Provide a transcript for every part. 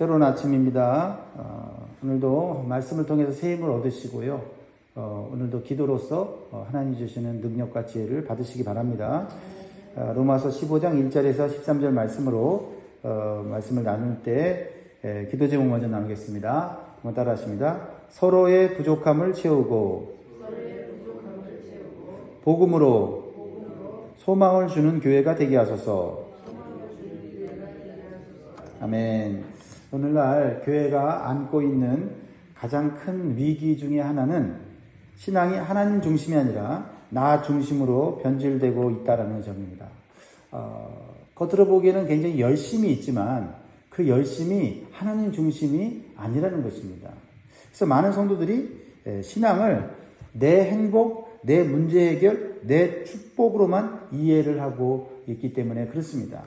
새로운 아침입니다. 어, 오늘도 말씀을 통해서 새 힘을 얻으시고요. 어, 오늘도 기도로서 어, 하나님 주시는 능력과 지혜를 받으시기 바랍니다. 어, 로마서 15장 1절에서 13절 말씀으로 어, 말씀을 나눌 때 에, 기도 제목 먼저 나누겠습니다. 한번 따라 하십니다. 서로의 부족함을 채우고 복음으로 소망을 주는 교회가 되게 하소서. 아멘. 오늘날 교회가 안고 있는 가장 큰 위기 중의 하나는 신앙이 하나님 중심이 아니라 나 중심으로 변질되고 있다라는 점입니다. 어, 겉으로 보기에는 굉장히 열심이 있지만 그 열심이 하나님 중심이 아니라는 것입니다. 그래서 많은 성도들이 에, 신앙을 내 행복, 내 문제 해결, 내 축복으로만 이해를 하고 있기 때문에 그렇습니다.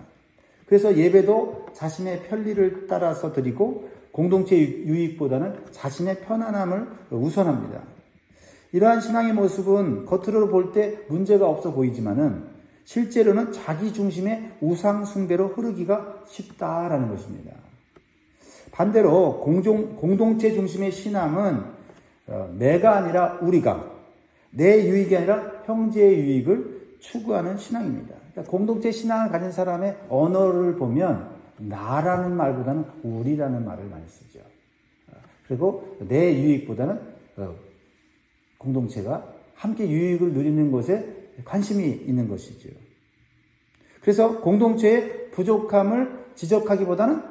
그래서 예배도 자신의 편리를 따라서 드리고 공동체 유익보다는 자신의 편안함을 우선합니다. 이러한 신앙의 모습은 겉으로 볼 때 문제가 없어 보이지만은 실제로는 자기 중심의 우상 숭배로 흐르기가 쉽다라는 것입니다. 반대로 공종, 공동체 중심의 신앙은 어, 내가 아니라 우리가 내 유익이 아니라 형제의 유익을 추구하는 신앙입니다. 그러니까 공동체 신앙을 가진 사람의 언어를 보면 나라는 말보다는 우리라는 말을 많이 쓰죠. 그리고 내 유익보다는 어, 공동체가 함께 유익을 누리는 것에 관심이 있는 것이죠. 그래서 공동체의 부족함을 지적하기보다는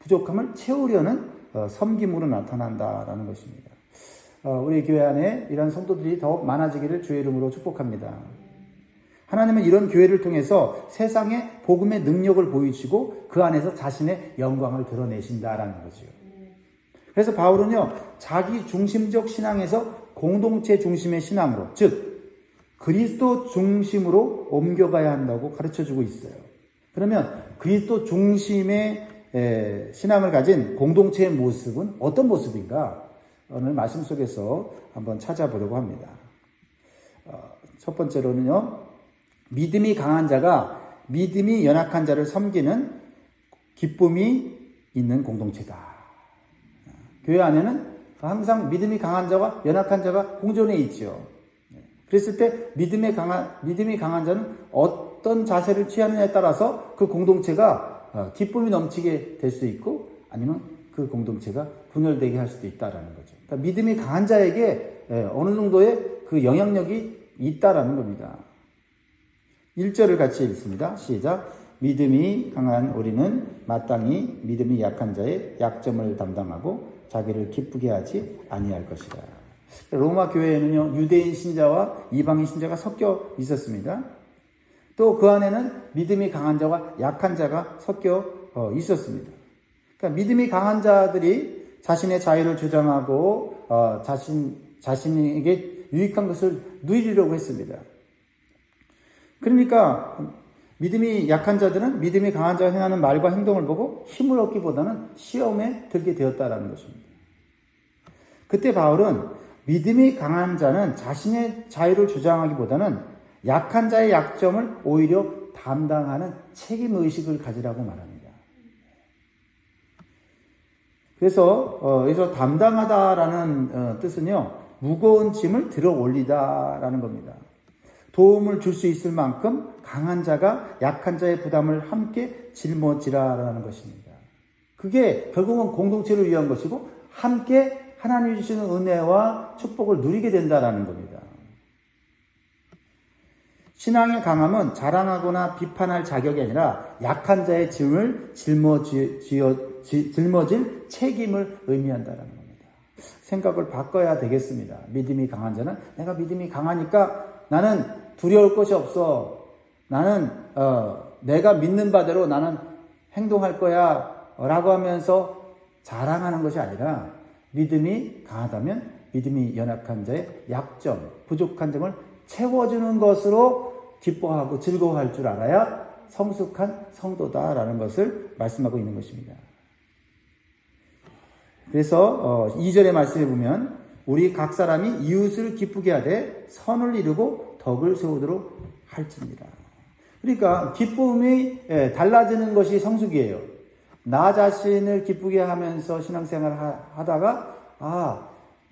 부족함을 채우려는 어, 섬김으로 나타난다라는 것입니다. 어, 우리 교회 안에 이런 성도들이 더욱 많아지기를 주의 이름으로 축복합니다. 하나님은 이런 교회를 통해서 세상에 복음의 능력을 보이시고 그 안에서 자신의 영광을 드러내신다라는 거죠. 그래서 바울은요, 자기 중심적 신앙에서 공동체 중심의 신앙으로, 즉, 그리스도 중심으로 옮겨가야 한다고 가르쳐 주고 있어요. 그러면 그리스도 중심의 신앙을 가진 공동체의 모습은 어떤 모습인가? 오늘 말씀 속에서 한번 찾아보려고 합니다. 어, 첫 번째로는요, 믿음이 강한 자가 믿음이 연약한 자를 섬기는 기쁨이 있는 공동체다. 교회 안에는 항상 믿음이 강한 자와 연약한 자가 공존해 있죠. 그랬을 때 믿음이 강한 믿음이 강한 자는 어떤 자세를 취하느냐에 따라서 그 공동체가 어, 기쁨이 넘치게 될 수 있고 아니면 그 공동체가 분열되게 할 수도 있다라는 거죠. 그러니까 믿음이 강한 자에게 예, 어느 정도의 그 영향력이 있다라는 겁니다. 1절을 같이 읽습니다. 시작. 믿음이 강한 우리는 마땅히 믿음이 약한 자의 약점을 담당하고 자기를 기쁘게 하지 아니할 것이다. 로마 교회에는요, 유대인 신자와 이방인 신자가 섞여 있었습니다. 또 그 안에는 믿음이 강한 자와 약한 자가 섞여 어, 있었습니다. 그러니까 믿음이 강한 자들이 자신의 자유를 주장하고 어, 자신 자신에게 유익한 것을 누리려고 했습니다. 그러니까 믿음이 약한 자들은 믿음이 강한 자가 행하는 말과 행동을 보고 힘을 얻기보다는 시험에 들게 되었다라는 것입니다. 그때 바울은 믿음이 강한 자는 자신의 자유를 주장하기보다는 약한 자의 약점을 오히려 담당하는 책임 의식을 가지라고 말합니다. 그래서 어, 여기서 담당하다라는 어, 뜻은요 무거운 짐을 들어 올리다라는 겁니다. 도움을 줄 수 있을 만큼 강한 자가 약한 자의 부담을 함께 짊어지라라는 것입니다. 그게 결국은 공동체를 위한 것이고 함께 하나님 주시는 은혜와 축복을 누리게 된다라는 겁니다. 신앙의 강함은 자랑하거나 비판할 자격이 아니라 약한 자의 짐을 짊어지, 짊어질 책임을 의미한다라는 겁니다. 생각을 바꿔야 되겠습니다. 믿음이 강한 자는 내가 믿음이 강하니까 나는 두려울 것이 없어. 나는 어, 내가 믿는 바대로 나는 행동할 거야 라고 하면서 자랑하는 것이 아니라 믿음이 강하다면 믿음이 연약한 자의 약점, 부족한 점을 채워주는 것으로 기뻐하고 즐거워할 줄 알아야 성숙한 성도다라는 것을 말씀하고 있는 것입니다. 그래서 2절의 어, 말씀에 보면 우리 각 사람이 이웃을 기쁘게 하되 선을 이루고 덕을 세우도록 할지입니다. 그러니까 기쁨이 예, 달라지는 것이 성숙이에요. 나 자신을 기쁘게 하면서 신앙생활을 하- 하다가 아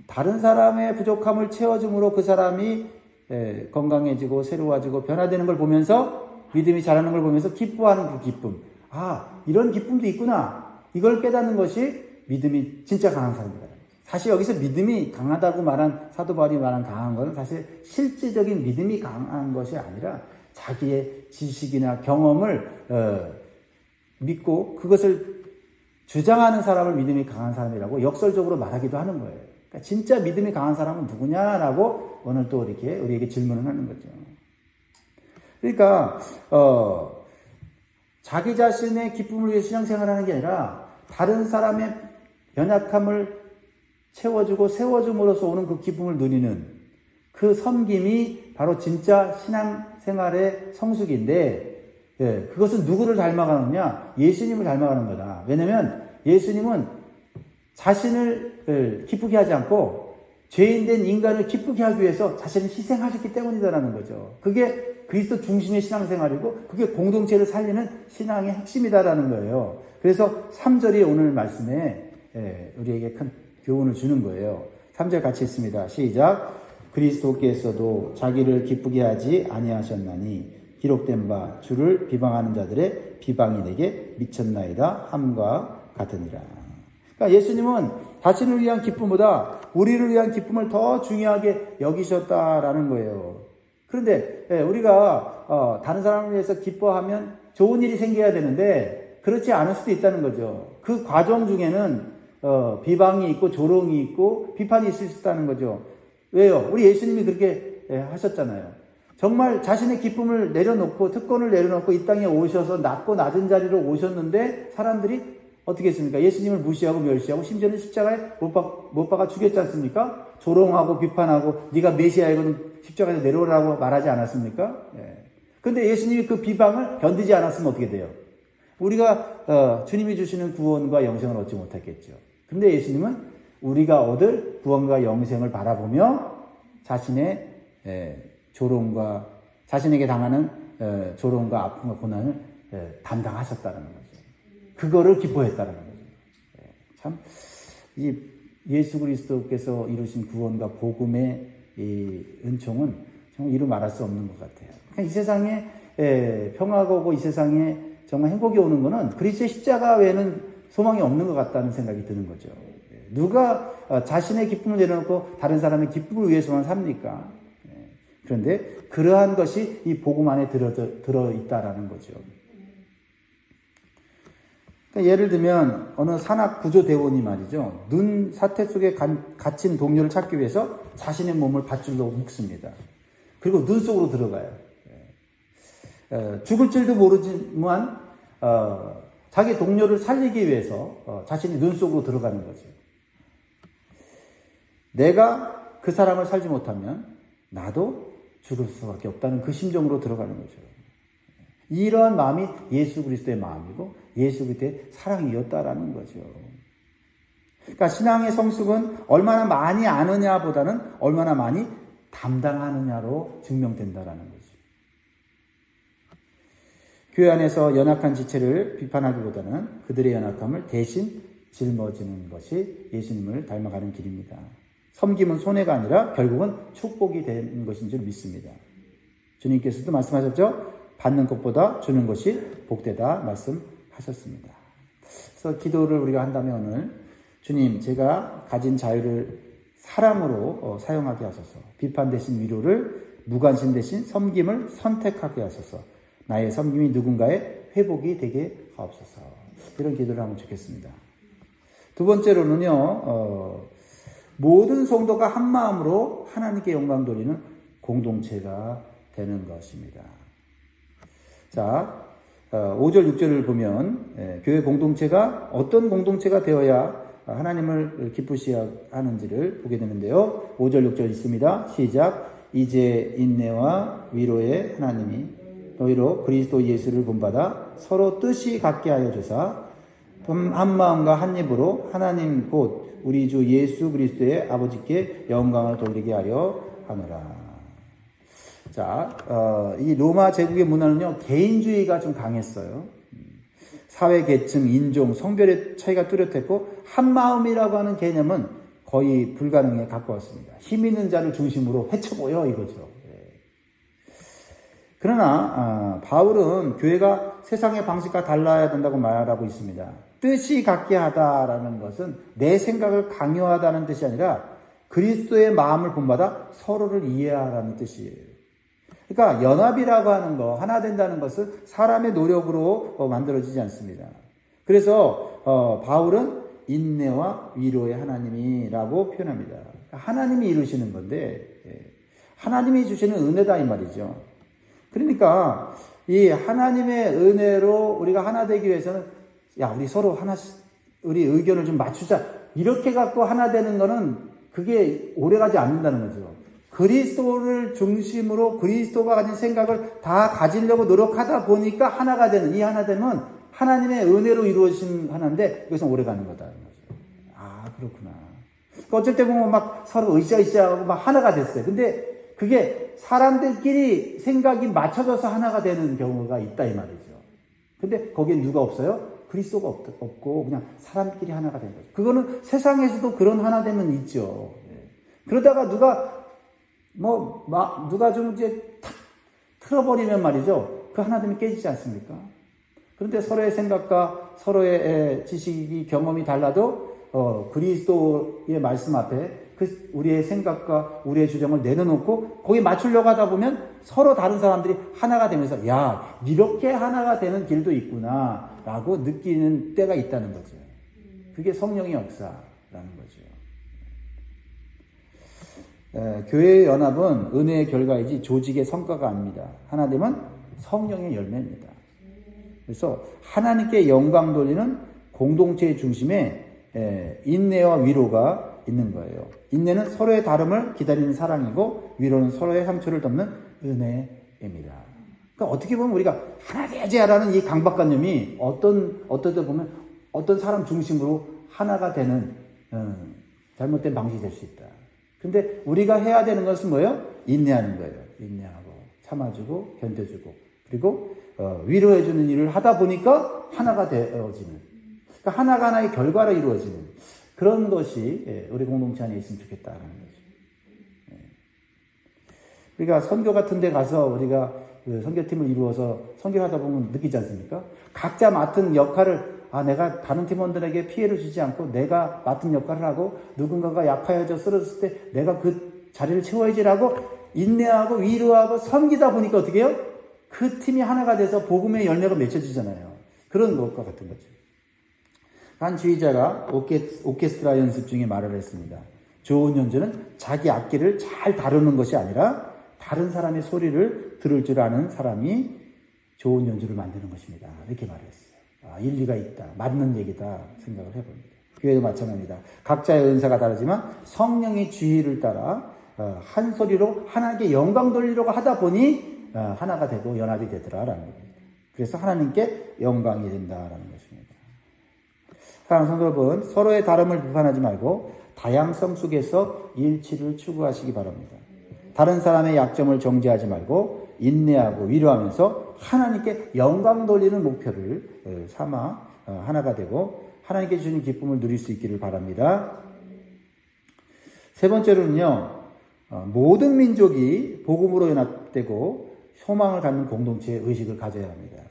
다른 사람의 부족함을 채워줌으로 그 사람이 예, 건강해지고 새로워지고 변화되는 걸 보면서 믿음이 자라는 걸 보면서 기뻐하는 그 기쁨. 아 이런 기쁨도 있구나. 이걸 깨닫는 것이 믿음이 진짜 강한 사람이다. 사실 여기서 믿음이 강하다고 말한 사도 바울이 말한 강한 것은 사실 실제적인 믿음이 강한 것이 아니라 자기의 지식이나 경험을 어, 믿고 그것을 주장하는 사람을 믿음이 강한 사람이라고 역설적으로 말하기도 하는 거예요. 그러니까 진짜 믿음이 강한 사람은 누구냐라고 오늘 또 이렇게 우리에게 질문을 하는 거죠. 그러니까 어, 자기 자신의 기쁨을 위해 신앙생활하는 게 아니라 다른 사람의 연약함을 채워주고 세워줌으로써 오는 그 기쁨을 누리는 그 섬김이 바로 진짜 신앙생활의 성숙인데 예, 그것은 누구를 닮아가느냐? 예수님을 닮아가는 거다. 왜냐면 예수님은 자신을 예, 기쁘게 하지 않고 죄인된 인간을 기쁘게 하기 위해서 자신을 희생하셨기 때문이다라는 거죠. 그게 그리스도 중심의 신앙생활이고 그게 공동체를 살리는 신앙의 핵심이다라는 거예요. 그래서 3절이 오늘 말씀에 예, 우리에게 큰 교훈을 주는 거예요. 3절 같이 읽습니다. 시작. 그리스도께서도 자기를 기쁘게 하지 아니하셨나니 기록된 바 주를 비방하는 자들의 비방이 내게 미쳤나이다 함과 같으니라. 그러니까 예수님은 자신을 위한 기쁨보다 우리를 위한 기쁨을 더 중요하게 여기셨다라는 거예요. 그런데 예, 우리가 어, 다른 사람을 위해서 기뻐하면 좋은 일이 생겨야 되는데 그렇지 않을 수도 있다는 거죠. 그 과정 중에는 어, 비방이 있고 조롱이 있고 비판이 있을 수 있다는 거죠. 왜요? 우리 예수님이 그렇게 예, 하셨잖아요. 정말 자신의 기쁨을 내려놓고 특권을 내려놓고 이 땅에 오셔서 낮고 낮은 자리로 오셨는데 사람들이 어떻게 했습니까? 예수님을 무시하고 멸시하고 심지어는 십자가에 못, 박, 못 박아 죽였지 않습니까? 조롱하고 비판하고 네가 메시아이거든 십자가에 내려오라고 말하지 않았습니까? 예. 근데 예수님이 그 비방을 견디지 않았으면 어떻게 돼요? 우리가 어, 주님이 주시는 구원과 영생을 얻지 못했겠죠. 근데 예수님은 우리가 얻을 구원과 영생을 바라보며 자신의 예, 조롱과 자신에게 당하는 예, 조롱과 아픔과 고난을 예, 담당하셨다는 거죠. 그거를 기뻐했다는 거죠. 예, 참, 이 예수 그리스도께서 이루신 구원과 복음의 이 은총은 정말 이루 말할 수 없는 것 같아요. 그러니까 이 세상에 예, 평화가 오고 이 세상에 정말 행복이 오는 것은 그리스도의 십자가 외에는 소망이 없는 것 같다는 생각이 드는 거죠. 예, 누가 어, 자신의 기쁨을 내려놓고 다른 사람의 기쁨을 위해서만 삽니까? 예, 그런데 그러한 것이 이 복음 안에 들어, 있다라는 거죠. 그러니까 예를 들면 어느 산악 구조 대원이 말이죠. 눈 사태 속에 갇힌 동료를 찾기 위해서 자신의 몸을 밧줄로 묶습니다. 그리고 눈 속으로 들어가요. 어, 죽을 줄도 모르지만 어, 자기 동료를 살리기 위해서 어, 자신이 눈 속으로 들어가는 거죠. 내가 그 사람을 살지 못하면 나도 죽을 수밖에 없다는 그 심정으로 들어가는 거죠. 이러한 마음이 예수 그리스도의 마음이고 예수 그리스도의 사랑이었다라는 거죠. 그러니까 신앙의 성숙은 얼마나 많이 아느냐보다는 얼마나 많이 담당하느냐로 증명된다라는 거죠. 교회 안에서 연약한 지체를 비판하기보다는 그들의 연약함을 대신 짊어지는 것이 예수님을 닮아가는 길입니다. 섬김은 손해가 아니라 결국은 축복이 되는 것인 줄 믿습니다. 주님께서도 말씀하셨죠? 받는 것보다 주는 것이 복되다 말씀하셨습니다. 그래서 기도를 우리가 한다면 오늘 주님 제가 가진 자유를 사랑으로 어, 사용하게 하소서. 비판 대신 위로를 무관심 대신 섬김을 선택하게 하소서. 나의 섬김이 누군가의 회복이 되게 하옵소서. 이런 기도를 하면 좋겠습니다. 두 번째로는요, 어, 모든 성도가 한 마음으로 하나님께 영광 돌리는 공동체가 되는 것입니다. 자, 어, 5절, 6절을 보면, 예, 교회 공동체가 어떤 공동체가 되어야 하나님을 기쁘시게 하는지를 보게 되는데요. 5절, 6절 있습니다. 시작. 이제 인내와 위로의 하나님이 너희로 그리스도 예수를 본받아 서로 뜻이 같게 하여 주사 한 마음과 한 입으로 하나님 곧 우리 주 예수 그리스도의 아버지께 영광을 돌리게 하려 하노라. 자, 어, 이 로마 제국의 문화는요 개인주의가 좀 강했어요. 사회 계층, 인종, 성별의 차이가 뚜렷했고 한 마음이라고 하는 개념은 거의 불가능에 가까웠습니다. 힘 있는 자를 중심으로 헤쳐보여 이거죠. 예. 그러나 아, 바울은 교회가 세상의 방식과 달라야 된다고 말하고 있습니다. 뜻이 같게 하다라는 것은 내 생각을 강요하다는 뜻이 아니라 그리스도의 마음을 본받아 서로를 이해하라는 뜻이에요. 그러니까 연합이라고 하는 거, 하나 된다는 것은 사람의 노력으로 어, 만들어지지 않습니다. 그래서 어, 바울은 인내와 위로의 하나님이라고 표현합니다. 하나님이 이루시는 건데 예. 하나님이 주시는 은혜다 이 말이죠. 그러니까 이 하나님의 은혜로 우리가 하나 되기 위해서는 야 우리 서로 하나씩 우리 의견을 좀 맞추자 이렇게 갖고 하나 되는 거는 그게 오래가지 않는다는 거죠. 그리스도를 중심으로 그리스도가 가진 생각을 다 가지려고 노력하다 보니까 하나가 되는 이 하나 되면 하나님의 은혜로 이루어진 하나인데 이것은 오래가는 거다. 아 그렇구나. 그러니까 어쩔 때 보면 막 서로 으쌰으쌰하고 막 하나가 됐어요. 근데 그게 사람들끼리 생각이 맞춰져서 하나가 되는 경우가 있다 이 말이죠. 근데 거기에 누가 없어요? 그리스도가 없, 없고 그냥 사람끼리 하나가 된 거죠. 그거는 세상에서도 그런 하나 되면 있죠. 예. 그러다가 누가 뭐, 막, 누가 좀 이제 탁 틀어버리면 말이죠. 그 하나 되면 깨지지 않습니까? 그런데 서로의 생각과 서로의 지식이 경험이 달라도, 어, 그리스도의 말씀 앞에 그 우리의 생각과 우리의 주장을 내려놓고 거기에 맞추려고 하다 보면 서로 다른 사람들이 하나가 되면서 야 이렇게 하나가 되는 길도 있구나라고 느끼는 때가 있다는 거죠. 그게 성령의 역사라는 거죠. 에, 교회의 연합은 은혜의 결과이지 조직의 성과가 아닙니다. 하나 되면 성령의 열매입니다. 그래서 하나님께 영광 돌리는 공동체의 중심에 에, 인내와 위로가 있는 거예요. 인내는 서로의 다름을 기다리는 사랑이고 위로는 서로의 상처를 덮는 은혜입니다. 그러니까 어떻게 보면 우리가 하나 돼야지라는 이 강박관념이 어떤 어떤 때 보면 어떤 사람 중심으로 하나가 되는 음, 잘못된 방식이 될 수 있다. 근데 우리가 해야 되는 것은 뭐예요? 인내하는 거예요. 인내하고 참아주고 견뎌주고 그리고 어, 위로해주는 일을 하다 보니까 하나가 되어지는 그러니까 하나가 하나의 결과로 이루어지는 그런 것이 예, 우리 공동체 안에 있으면 좋겠다는 거죠. 예. 우리가 선교 같은 데 가서 우리가 그 선교팀을 이루어서 선교를 하다 보면 느끼지 않습니까? 각자 맡은 역할을 아, 내가 다른 팀원들에게 피해를 주지 않고 내가 맡은 역할을 하고 누군가가 약하여져 쓰러졌을 때 내가 그 자리를 채워야지라고 인내하고 위로하고 섬기다 보니까 어떻게 해요? 그 팀이 하나가 돼서 복음의 열매가 맺혀지잖아요. 그런 것과 같은 거죠. 한 지휘자가 오케, 오케스 트라 연습 중에 말을 했습니다. 좋은 연주는 자기 악기를 잘 다루는 것이 아니라 다른 사람의 소리를 들을 줄 아는 사람이 좋은 연주를 만드는 것입니다. 이렇게 말했어요. 아, 일리가 있다. 맞는 얘기다. 생각을 해봅니다. 교회도 마찬가지입니다. 각자의 은사가 다르지만 성령의 지휘를 따라 어, 한 소리로 하나님께 영광 돌리려고 하다 보니 어, 하나가 되고 연합이 되더라라는 겁니다. 그래서 하나님께 영광이 된다라는 것입니다. 사랑하는 성도 여러분, 서로의 다름을 비판하지 말고 다양성 속에서 일치를 추구하시기 바랍니다. 다른 사람의 약점을 정지하지 말고 인내하고 위로하면서 하나님께 영광 돌리는 목표를 어, 삼아 어, 하나가 되고 하나님께 주는 기쁨을 누릴 수 있기를 바랍니다. 세 번째로는요, 어, 모든 민족이 복음으로 연합되고 소망을 갖는 공동체의 의식을 가져야 합니다.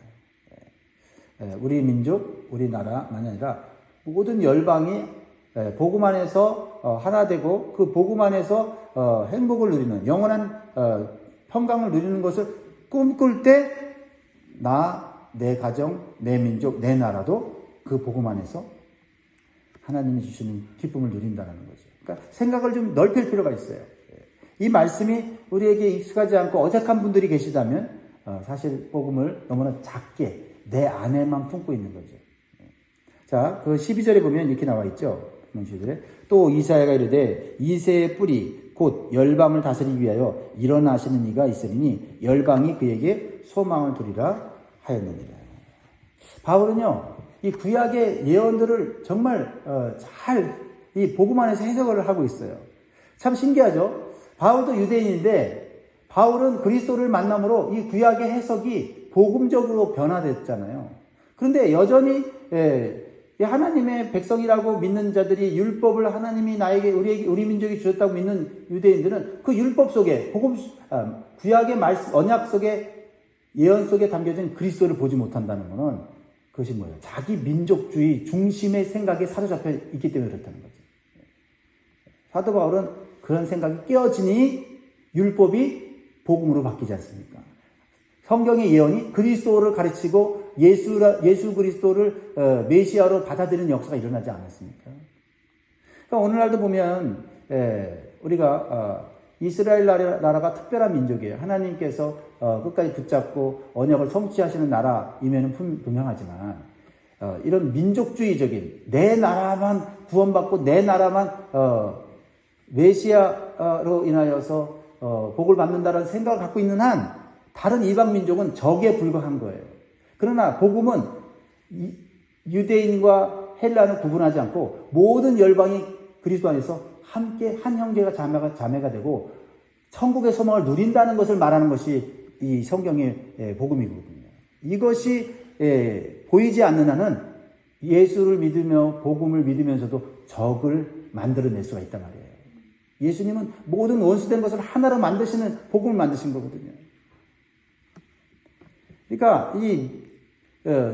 우리 민족, 우리 나라만이 아니라 모든 열방이 복음 안에서 하나 되고 그 복음 안에서 행복을 누리는 영원한 평강을 누리는 것을 꿈꿀 때 나, 내 가정, 내 민족, 내 나라도 그 복음 안에서 하나님이 주시는 기쁨을 누린다는 거죠. 그러니까 생각을 좀 넓힐 필요가 있어요. 이 말씀이 우리에게 익숙하지 않고 어색한 분들이 계시다면 사실 복음을 너무나 작게 내 안에만 품고 있는 거죠. 자, 그 12절에 보면 이렇게 나와 있죠. 12절에 또 이사야가 이르되 이세의 뿌리 곧 열방을 다스리기 위하여 일어나시는 이가 있으니 열방이 그에게 소망을 두리라 하였느니라. 바울은요, 이 구약의 예언들을 정말 어, 잘이 복음 안에서 해석을 하고 있어요. 참 신기하죠? 바울도 유대인인데 바울은 그리스도를 만남으로 이 구약의 해석이 복음적으로 변화됐잖아요. 그런데 여전히 예, 이 하나님의 백성이라고 믿는 자들이 율법을 하나님이 나에게 우리 우리 민족이 주셨다고 믿는 유대인들은 그 율법 속에 복음 아, 구약의 말씀 언약 속에 예언 속에 담겨진 그리스도를 보지 못한다는 것은 그것이 뭐예요? 자기 민족주의 중심의 생각에 사로잡혀 있기 때문에 그렇다는 거죠. 사도 바울은 그런 생각이 깨어지니 율법이 복음으로 바뀌지 않습니까? 성경의 예언이 그리스도를 가르치고 예수 예수 그리스도를 어, 메시아로 받아들이는 역사가 일어나지 않았습니까? 그러니까 오늘날도 보면 예, 우리가 어, 이스라엘 나라, 나라가 특별한 민족이에요. 하나님께서 어, 끝까지 붙잡고 언약을 성취하시는 분- 분명하지만 어, 이런 민족주의적인 내 나라만 구원받고 내 나라만 어, 메시아로 인하여서 어, 복을 받는다는 생각을 갖고 있는 한 다른 이방 민족은 적에 불과한 거예요. 그러나 복음은 이- 유대인과 헬라는 구분하지 않고 모든 열방이 그리스도 안에서 함께 한 형제가 자매가 자매가 되고 천국의 소망을 누린다는 것을 말하는 것이 이 성경의 예, 복음이거든요. 이것이 예, 보이지 않는 한은 예수를 믿으며 복음을 믿으면서도 적을 만들어낼 수가 있단 말이에요. 예수님은 모든 원수된 것을 하나로 만드시는 복음을 만드신 거거든요. 그러니까 이 어,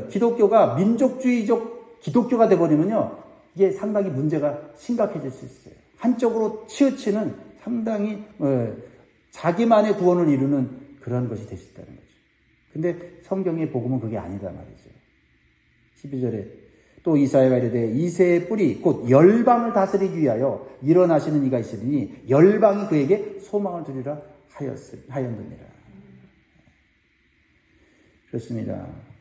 기독교가 민족주의적 기독교가 돼버리면요, 이게 상당히 문제가 심각해질 수 있어요. 한쪽으로 치우치는 상당히 어, 자기만의 구원을 이루는 그런 것이 될 수 있다는 거죠. 근데 성경의 복음은 그게 아니다 말이죠. 12절에 또 이사야가 이르되 이새의 뿌리 곧 열방을 다스리기 위하여 일어나시는 이가 있으니 열방이 그에게 소망을 두리라 하였, 하였느니라. 그렇습니다.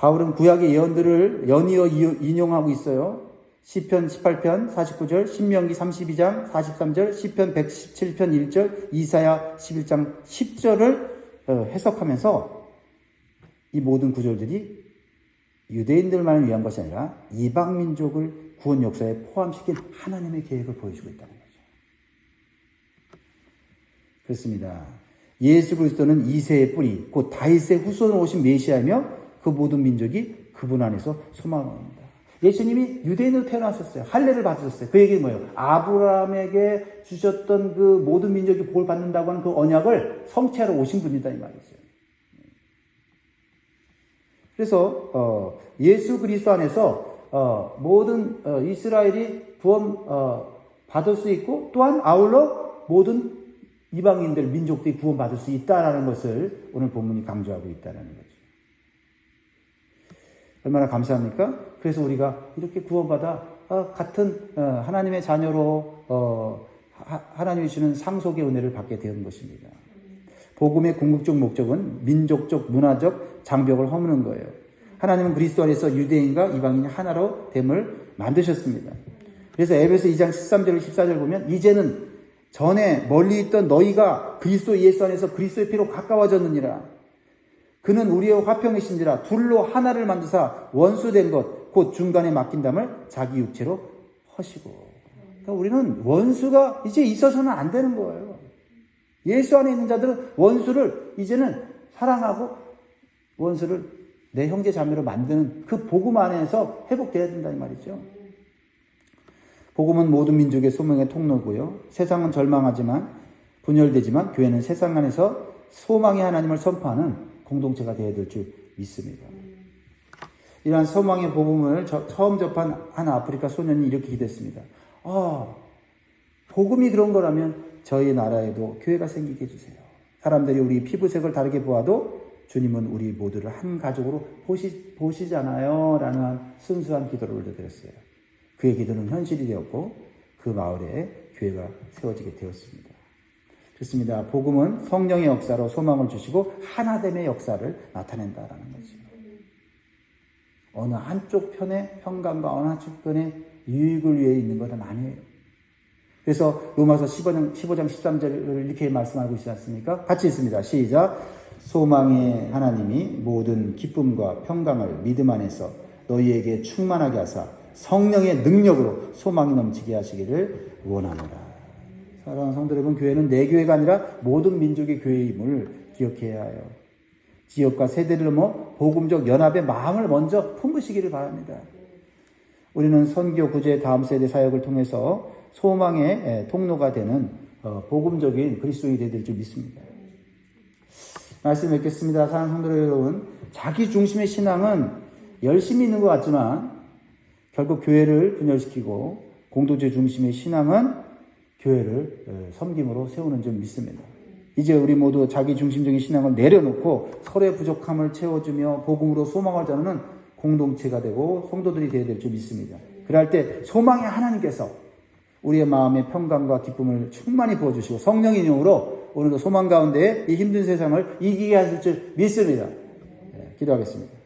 바울은 구약의 예언들을 연이어 인용하고 있어요. 시편 18편 49절, 신명기 32장 43절, 시편 117편 1절, 이사야 11장 10절을 어, 해석하면서 이 모든 구절들이 유대인들만을 위한 것이 아니라 이방 민족을 구원 역사에 포함시킨 하나님의 계획을 보여주고 있다는 거죠. 그렇습니다. 예수 그리스도는 이세의 뿌리, 곧 다윗의 후손으로 오신 메시아이며 그 모든 민족이 그분 안에서 소망을 합니다. 예수님이 유대인으로 태어나셨어요. 할례를 받으셨어요. 그 얘기 뭐예요? 아브라함에게 주셨던 그 모든 민족이 복을 받는다고 하는 그 언약을 성취하러 오신 분이다 이 말이죠. 그래서 어, 예수 그리스도 안에서 어, 모든 어, 이스라엘이 구원 어, 받을 수 있고 또한 아울러 모든 이방인들 민족들이 구원 받을 수 있다라는 것을 오늘 본문이 강조하고 있다는 거죠. 얼마나 감사합니까? 그래서 우리가 이렇게 구원받아 어, 같은 어, 하나님의 자녀로 어, 하, 하나님이 주는 상속의 은혜를 받게 된 것입니다. 복음의 궁극적 목적은 민족적, 문화적 장벽을 허무는 거예요. 하나님은 그리스도 안에서 유대인과 이방인이 하나로 됨을 만드셨습니다. 그래서 에베소 2장 13절 14절 보면 이제는 전에 멀리 있던 너희가 그리스도 예수 안에서 그리스도의 피로 가까워졌느니라. 그는 우리의 화평이신지라 둘로 하나를 만드사 원수된 것 곧 중간에 맡긴 담을 자기 육체로 허시고. 그러니까 우리는 원수가 이제 있어서는 안 되는 거예요. 예수 안에 있는 자들은 원수를 이제는 사랑하고 원수를 내 형제 자매로 만드는 그 복음 안에서 회복돼야 된다 이 말이죠. 복음은 모든 민족의 소명의 통로고요. 세상은 절망하지만 분열되지만 교회는 세상 안에서 소망의 하나님을 선포하는 공동체가 되어야 될 줄 믿습니다. 이러한 소망의 복음을 저, 처음 접한 한 아프리카 소년이 이렇게 기도했습니다. 아, 복음이 그런 거라면 저희 나라에도 교회가 생기게 해주세요. 사람들이 우리 피부색을 다르게 보아도 주님은 우리 모두를 한 가족으로 보시, 보시잖아요. 라는 순수한 기도를 올려드렸어요. 그의 기도는 현실이 되었고 그 마을에 교회가 세워지게 되었습니다. 그렇습니다. 복음은 성령의 역사로 소망을 주시고 하나됨의 역사를 나타낸다라는 거죠. 어느 한쪽 편의 평강과 어느 한쪽 편의 유익을 위해 있는 것은 아니에요. 그래서 로마서 15장, 15장 13절을 이렇게 말씀하고 있지 않습니까? 같이 있습니다. 시작. 소망의 하나님이 모든 기쁨과 평강을 믿음 안에서 너희에게 충만하게 하사 성령의 능력으로 소망이 넘치게 하시기를 원하노라. 사랑하는 성도 여러분, 교회는 내 교회가 아니라 모든 민족의 교회임을 기억해야 해요. 지역과 세대를 넘어 복음적 연합의 마음을 먼저 품으시기를 바랍니다. 우리는 선교 구제 다음 세대 사역을 통해서 소망의 에, 통로가 되는 어, 복음적인 그리스도인이 될 줄 믿습니다. 말씀 뵙겠습니다. 사랑하는 성도 여러분, 자기 중심의 신앙은 열심히 있는 것 같지만 결국 교회를 분열시키고 공동체 중심의 신앙은 교회를 에, 섬김으로 세우는 줄 믿습니다. 이제 우리 모두 자기 중심적인 신앙을 내려놓고 서로의 부족함을 채워주며 복음으로 소망을 전하는 공동체가 되고 성도들이 되어야 될 줄 믿습니다. 그럴 때 소망의 하나님께서 우리의 마음의 평강과 기쁨을 충만히 부어주시고 성령의 영으로 오늘도 소망 가운데 이 힘든 세상을 이기게 하실 줄 믿습니다. 네, 기도하겠습니다.